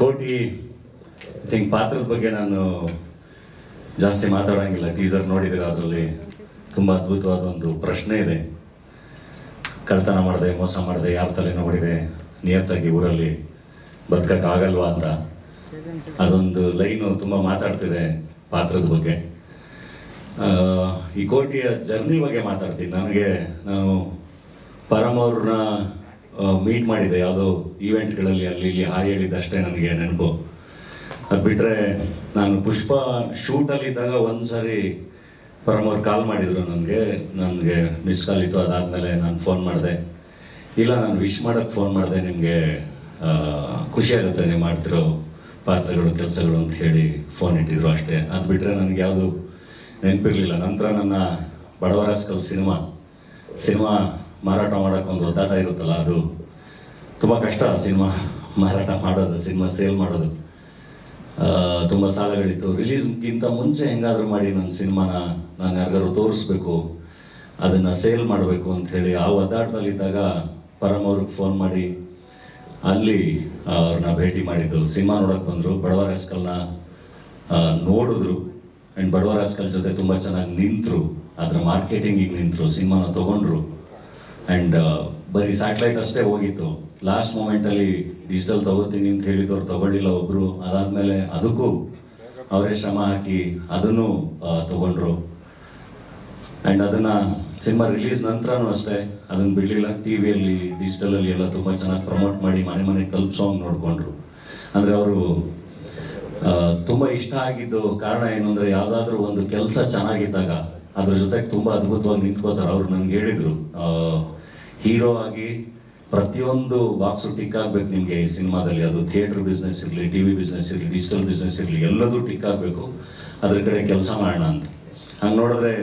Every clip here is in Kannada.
ಕೋಟಿ ಐ ಥಿಂಕ್ ಪಾತ್ರದ ಬಗ್ಗೆ ನಾನು ಜಾಸ್ತಿ ಮಾತಾಡೋಂಗಿಲ್ಲ. ಟೀಸರ್ ನೋಡಿದಿರ ಅದರಲ್ಲಿ ತುಂಬ ಅದ್ಭುತವಾದ ಒಂದು ಪ್ರಶ್ನೆ ಇದೆ. ಕಳ್ತನ ಮಾಡಿದೆ, ಮೋಸ ಮಾಡಿದೆ, ಯಾರ ತಲೆ ನೋಡಿದೆ ನಿಯತ್ತಾಗಿ ಊರಲ್ಲಿ ಬದುಕಕ್ಕಾಗಲ್ವಾ ಅಂತ. ಅದೊಂದು ಲೈನು ತುಂಬ ಮಾತಾಡ್ತಿದೆ ಪಾತ್ರದ ಬಗ್ಗೆ. ಈ ಕೋಟಿಯ ಜರ್ನಿ ಬಗ್ಗೆ ಮಾತಾಡ್ತೀನಿ. ನನಗೆ ನಾನು ಪರಮ್ ಅವ್ರನ್ನ ಮೀಟ್ ಮಾಡಿದೆ. ಯಾವುದೋ ಈವೆಂಟ್ಗಳಲ್ಲಿ ಅಲ್ಲಿ ಇಲ್ಲಿ ಹಾಯ್ ಹೇಳಿದ್ದಷ್ಟೇ ನನಗೆ ನೆನಪು. ಅದು ಬಿಟ್ಟರೆ ನಾನು ಪುಷ್ಪ ಶೂಟಲ್ಲಿ ಇದ್ದಾಗ ಒಂದು ಸಾರಿ ಪರಮ್ ಅವ್ರು ಕಾಲ್ ಮಾಡಿದರು ನನಗೆ. ನನಗೆ ಮಿಸ್ ಕಾಲ್ ಇತ್ತು. ಅದಾದಮೇಲೆ ನಾನು ಫೋನ್ ಮಾಡಿದೆ. ಇಲ್ಲ, ನಾನು ವಿಶ್ ಮಾಡೋಕ್ಕೆ ಫೋನ್ ಮಾಡಿದೆ. ನಿಮಗೆ ಖುಷಿಯಾಗುತ್ತೆ ನೀವು ಮಾಡ್ತಿರೋ ಪಾತ್ರಗಳು, ಕೆಲಸಗಳು ಅಂತ ಹೇಳಿ ಫೋನ್ ಇಟ್ಟಿದ್ರು ಅಷ್ಟೇ. ಅದು ಬಿಟ್ಟರೆ ನನಗೆ ಯಾವುದು ನೆನಪಿರಲಿಲ್ಲ. ನಂತರ ನನ್ನ ಬಡವರಾಸ್ಕಲ್ ಸಿನಿಮಾ. ಸಿನಿಮಾ ಮಾರಾಟ ಮಾಡೋಕ್ಕೆ ಒಂದು ಒದ್ದಾಟ ಇರುತ್ತಲ್ಲ ಅದು. ತುಂಬ ಕಷ್ಟ ಸಿನಿಮಾ. ಮಾರಾಟ ಮಾಡೋದು, ಸಿನಿಮಾ ಸೇಲ್ ಮಾಡೋದು. ತುಂಬ ಸಾಲಗಳಿತ್ತು. ರಿಲೀಸ್ಗಿಂತ ಮುಂಚೆ ಹೆಂಗಾದರೂ ಮಾಡಿ ನನ್ನ ಸಿನಿಮಾನ ನಾನು ಯಾರಿಗಾದ್ರು ತೋರಿಸ್ಬೇಕು, ಅದನ್ನು ಸೇಲ್ ಮಾಡಬೇಕು ಅಂಥೇಳಿ ಆ ಒದ್ದಾಟದಲ್ಲಿದ್ದಾಗ ಪರಮ್ ಅವ್ರಿಗೆ ಫೋನ್ ಮಾಡಿ, ಅಲ್ಲಿ ಅವ್ರನ್ನ ಭೇಟಿ ಮಾಡಿದ್ದು. ಸಿನಿಮಾ ನೋಡೋಕೆ ಬಂದರು. ಬಡವರ ಹಸ್ಕಲ್ನ ನೋಡಿದ್ರು. ಆ್ಯಂಡ್ ಬಡವರ ಹಸ್ಕಲ್ ಜೊತೆ ತುಂಬ ಚೆನ್ನಾಗಿ ನಿಂತರು. ಅದರ ಮಾರ್ಕೆಟಿಂಗಿಗೆ ನಿಂತರು. ಸಿನಿಮಾನ ತೊಗೊಂಡ್ರು. ಆ್ಯಂಡ್ ಬರೀ ಸ್ಯಾಟಲೈಟ್ ಅಷ್ಟೇ ಹೋಗಿತ್ತು. ಲಾಸ್ಟ್ ಮೂಮೆಂಟಲ್ಲಿ ಡಿಜಿಟಲ್ ತಗೋತೀನಿ ಅಂತ ಹೇಳಿದವ್ರು ತಗೊಳ್ಳಿಲ್ಲ ಒಬ್ಬರು ಅದಾದಮೇಲೆ ಅದಕ್ಕೂ ಅವರೇ ಶ್ರಮ ಹಾಕಿ ಅದನ್ನು ತಗೊಂಡ್ರು. ಆ್ಯಂಡ್ ಅದನ್ನು ಸಿನಿಮಾ ರಿಲೀಸ್ ನಂತರನೂ ಅಷ್ಟೇ. ಅದನ್ನು ಬಿಡಲಿಲ್ಲ. ಟಿ ವಿಯಲ್ಲಿ ಡಿಜಿಟಲಲ್ಲಿ ಎಲ್ಲ ತುಂಬ ಚೆನ್ನಾಗಿ ಪ್ರಮೋಟ್ ಮಾಡಿ ಮನೆ ಮನೆಗೆ ತಲುಪಿಸೋಂಗೆ ನೋಡಿಕೊಂಡ್ರು. ಅಂದರೆ ಅವರು ತುಂಬ ಇಷ್ಟ ಆಗಿದ್ದು ಕಾರಣ ಏನು ಅಂದರೆ ಯಾವುದಾದ್ರೂ ಒಂದು ಕೆಲಸ ಚೆನ್ನಾಗಿದ್ದಾಗ ಅದ್ರ ಜೊತೆಗೆ ತುಂಬ ಅದ್ಭುತವಾಗಿ ನಿಂತ್ಕೋತಾರೆ ಅವ್ರು ನನಗೆ ಹೇಳಿದರು ಹೀರೋ ಆಗಿ ಪ್ರತಿಯೊಂದು ಬಾಕ್ಸು ಟಿಕ್ ಆಗ್ಬೇಕು ನಿಮಗೆ ಈ ಸಿನಿಮಾದಲ್ಲಿ. ಅದು ಥಿಯೇಟರ್ ಬಿಸ್ನೆಸ್ ಇರಲಿ ಟಿ ವಿ ಬಿಸ್ನೆಸ್ ಇರಲಿ ಡಿಜಿಟಲ್ ಬಿಸ್ನೆಸ್ ಇರಲಿ, ಎಲ್ಲದೂ ಟಿಕ್ ಆಗಬೇಕು. ಅದ್ರ ಕಡೆ ಕೆಲಸ ಮಾಡೋಣ ಅಂತ. ಹಂಗೆ ನೋಡಿದ್ರೆ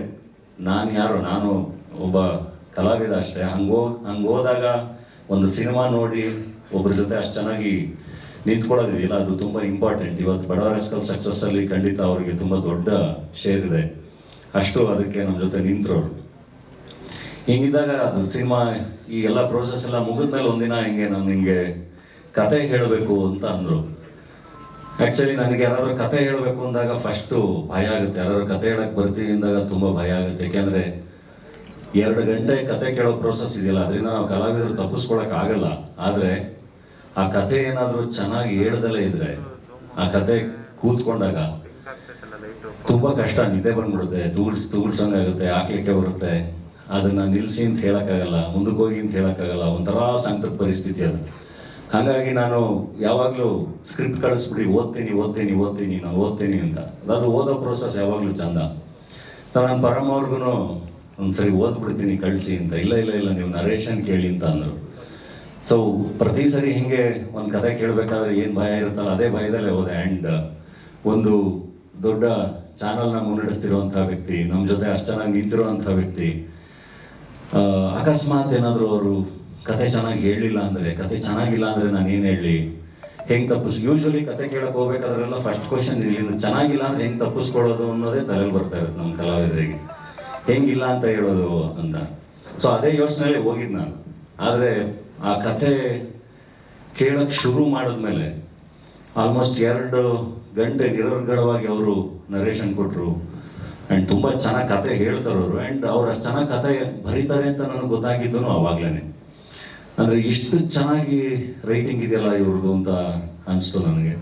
ನಾನು ಯಾರು, ನಾನು ಒಬ್ಬ ಕಲಾವಿದ ಅಷ್ಟೇ. ಹಂಗೆ ಹೋಗಿ ಹೋದಾಗ ಒಂದು ಸಿನಿಮಾ ನೋಡಿ ಒಬ್ಬರ ಜೊತೆ ಅಷ್ಟು ಚೆನ್ನಾಗಿ ನಿಂತ್ಕೊಳ್ಳೋದಿದೆಯಲ್ಲ, ಅದು ತುಂಬ ಇಂಪಾರ್ಟೆಂಟ್ ಇವತ್ತು ಬಡವರ ಸ್ಕಲ್ ಸಕ್ಸಸ್ಸಲ್ಲಿ ಖಂಡಿತ ಅವರಿಗೆ ತುಂಬ ದೊಡ್ಡ ಶೇರ್ ಇದೆ. ಅಷ್ಟು ಅದಕ್ಕೆ ನಮ್ಮ ಜೊತೆ ನಿಂತರು. ಹಿಂಗಿದ್ದಾಗ ಅದು ಸಿನಿಮಾ ಈ ಎಲ್ಲ ಪ್ರೋಸೆಸ್ ಎಲ್ಲ ಮುಗಿದ್ಮೇಲೆ ಒಂದಿನ ಹಿಂಗೆ ನಾನು ನಿಮಗೆ ಕತೆ ಹೇಳಬೇಕು ಅಂತ ಅಂದರು. ಆ್ಯಕ್ಚುಲಿ ನನಗೆ ಯಾರಾದರೂ ಕತೆ ಹೇಳಬೇಕು ಅಂದಾಗ ಫಸ್ಟು ಭಯ ಆಗುತ್ತೆ. ಯಾರಾದರೂ ಕತೆ ಹೇಳಕ್ಕೆ ಬರ್ತೀವಿ ಅಂದಾಗ ತುಂಬ ಭಯ ಆಗುತ್ತೆ. ಯಾಕೆಂದರೆ ಎರಡು ಗಂಟೆ ಕತೆ ಕೇಳೋ ಪ್ರೋಸೆಸ್ ಇದೆಯಲ್ಲ, ಅದರಿಂದ ನಾವು ಕಲಾವಿದರು ತಪ್ಪಿಸ್ಕೊಳಕ್ ಆಗಲ್ಲ. ಆದರೆ ಆ ಕತೆ ಏನಾದರೂ ಚೆನ್ನಾಗಿ ಹೇಳ್ದಲೇ ಇದ್ರೆ, ಆ ಕತೆ ಕೂತ್ಕೊಂಡಾಗ ತುಂಬ ಕಷ್ಟ ನಿದ್ದೆ ಬಂದ್ಬಿಡುತ್ತೆ. ತೂಗಿಸ್ ತೂಗಿಡ್ಸಂಗಾಗುತ್ತೆ ಹಾಕ್ಲಿಕ್ಕೆ ಬರುತ್ತೆ. ಅದನ್ನ ನಿಲ್ಲಿಸಿ ಅಂತ ಹೇಳಕ್ಕಾಗಲ್ಲ, ಮುಂದಕ್ಕೆ ಹೋಗಿ ಅಂತ ಹೇಳಕ್ಕಾಗಲ್ಲ, ಒಂಥರ ಸಂಕಟದ ಪರಿಸ್ಥಿತಿ ಅದು. ಹಾಗಾಗಿ ನಾನು ಯಾವಾಗಲೂ ಸ್ಕ್ರಿಪ್ಟ್ ಕಳಿಸ್ಬಿಡಿ, ಓದ್ತೀನಿ ಓದ್ತೀನಿ ಓದ್ತೀನಿ, ನಾನು ಓದ್ತೀನಿ ಅಂತ. ಅದು ಓದೋ ಪ್ರೋಸೆಸ್ ಯಾವಾಗಲೂ ಚಂದ. ನಾನು ಪರಮವ್ರಿಗೂ ಒಂದ್ಸರಿ ಓದ್ಬಿಡ್ತೀನಿ, ಕಳಿಸಿ ಅಂತ. ಇಲ್ಲ ಇಲ್ಲ ಇಲ್ಲ, ನೀವು ನರೇಶನ್ ಕೇಳಿ ಅಂತ ಅಂದರು. ಸೊ ಪ್ರತಿ ಸರಿ ಹಿಂಗೆ ಒಂದು ಕತೆ ಕೇಳಬೇಕಾದ್ರೆ ಏನು ಭಯ ಇರುತ್ತಲ್ಲ, ಅದೇ ಭಯದಲ್ಲೇ ಹೋದೆ. ಆ್ಯಂಡ್ ಒಂದು ದೊಡ್ಡ ಚಾನಲ್ನ ಮುನ್ನಡೆಸ್ತಿರುವಂಥ ವ್ಯಕ್ತಿ, ನಮ್ಮ ಜೊತೆ ಅಷ್ಟು ಚೆನ್ನಾಗಿ ನಿಂತಿರುವಂಥ ವ್ಯಕ್ತಿ ಅಕಸ್ಮಾತ್ ಏನಾದರೂ ಅವರು ಕತೆ ಚೆನ್ನಾಗಿ ಹೇಳಲಿಲ್ಲ ಅಂದರೆ, ಕತೆ ಚೆನ್ನಾಗಿಲ್ಲ ಅಂದರೆ ನಾನು ಏನು ಹೇಳಲಿ ಹೆಂಗೆ ತಪ್ಪಿಸ್ ಯೂಶ್ವಲಿ ಕತೆ ಕೇಳಕ್ಕೆ ಹೋಗ್ಬೇಕಾದ್ರೆಲ್ಲ ಫಸ್ಟ್ ಕ್ವಶನ್ ಇಲ್ಲಿಂದ ಚೆನ್ನಾಗಿಲ್ಲ ಅಂದರೆ ಹೆಂಗೆ ತಪ್ಪಿಸ್ಕೊಳ್ಳೋದು ಅನ್ನೋದೇ ತಲೆಯಲ್ಲಿ ಬರ್ತಾ ಇರುತ್ತೆ ನಮ್ಮ ಕಲಾವಿದರಿಗೆ. ಹೆಂಗಿಲ್ಲ ಅಂತ ಹೇಳೋದು ಅಂತ. ಸೊ ಅದೇ ಯೋಚನೆಯಲ್ಲಿ ಹೋಗಿದ್ದು ನಾನು. ಆದರೆ ಆ ಕತೆ ಕೇಳಕ್ಕೆ ಶುರು ಮಾಡಿದ್ಮೇಲೆ ಆಲ್ಮೋಸ್ಟ್ ಎರಡು ಗಂಟೆ ನಿರರ್ಗಳವಾಗಿ ಅವರು ನರೇಶನ್ ಕೊಟ್ಟರು ಆ್ಯಂಡ್ ತುಂಬ ಚೆನ್ನಾಗಿ ಕತೆ ಹೇಳ್ತಾರೆ ಅವರು. ಆ್ಯಂಡ್ ಅವ್ರು ಅಷ್ಟು ಚೆನ್ನಾಗಿ ಕತೆ ಬರೀತಾರೆ ಅಂತ ನನಗೆ ಗೊತ್ತಾಗಿದ್ದು ಅವಾಗಲೇ ಅಂದರೆ ಇಷ್ಟು ಚೆನ್ನಾಗಿ ರೈಟಿಂಗ್ ಇದೆಯಲ್ಲ ಇವ್ರದ್ದು ಅಂತ ಅನಿಸ್ತು ನನಗೆ.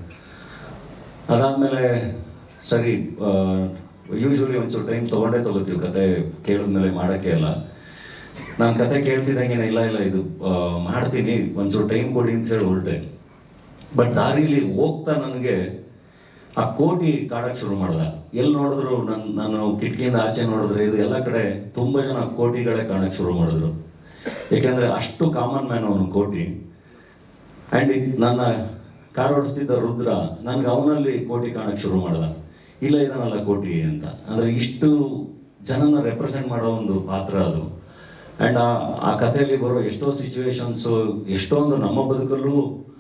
ಅದಾದಮೇಲೆ ಸರಿ ಯೂಶ್ವಲಿ ಒಂಚೂರು ಟೈಮ್ ತೊಗೊಂಡೇ ತೊಗೋತೀವಿ ಕತೆ ಕೇಳಿದ್ಮೇಲೆ ಮಾಡೋಕ್ಕೆ ಅಲ್ಲ ನಾನು ಕತೆ ಕೇಳ್ತಿದ್ದಂಗೆ ಇಲ್ಲ ಇಲ್ಲ, ಇದು ಮಾಡ್ತೀನಿ. ಒಂಚೂರು ಟೈಮ್ ಕೊಡಿ ಅಂತ ಹೇಳಿ ಹೊರಟೆ. ಬಟ್ ದಾರಿಲಿ ಹೋಗ್ತಾ ನನಗೆ ಆ ಕೋಟಿ ಕಾಡಕ್ಕೆ ಶುರು ಮಾಡ್ದ. ಎಲ್ಲಿ ನೋಡಿದ್ರು ನನ್ನ ನಾನು ಕಿಟಕಿಯಿಂದ ಆಚೆ ನೋಡಿದ್ರೆ ಇದು ಎಲ್ಲ ಕಡೆ ತುಂಬ ಜನ ಕೋಟಿಗಳೇ ಕಾಣಕ್ಕೆ ಶುರು ಮಾಡಿದ್ರು. ಏಕೆಂದರೆ ಅಷ್ಟು ಕಾಮನ್ ಮ್ಯಾನ್ ಅವನು ಕೋಟಿ. ಆ್ಯಂಡ್ ನನ್ನ ಕಾರ್ ಓಡಿಸ್ತಿದ್ದ ರುದ್ರ ನನಗೆ ಅವನಲ್ಲಿ ಕೋಟಿ ಕಾಣಕ್ಕೆ ಶುರು ಮಾಡ್ದ. ಇಲ್ಲ ಇದನ್ನಲ್ಲ ಕೋಟಿ ಅಂತ. ಅಂದರೆ ಇಷ್ಟು ಜನನ ರೆಪ್ರೆಸೆಂಟ್ ಮಾಡೋ ಒಂದು ಪಾತ್ರ ಅದು. ಆ್ಯಂಡ್ ಆ ಆ ಕಥೆಯಲ್ಲಿ ಬರೋ ಎಷ್ಟೋ ಸಿಚುವೇಶನ್ಸು ಎಷ್ಟೊಂದು ನಮ್ಮ ಬದುಕಲ್ಲೂ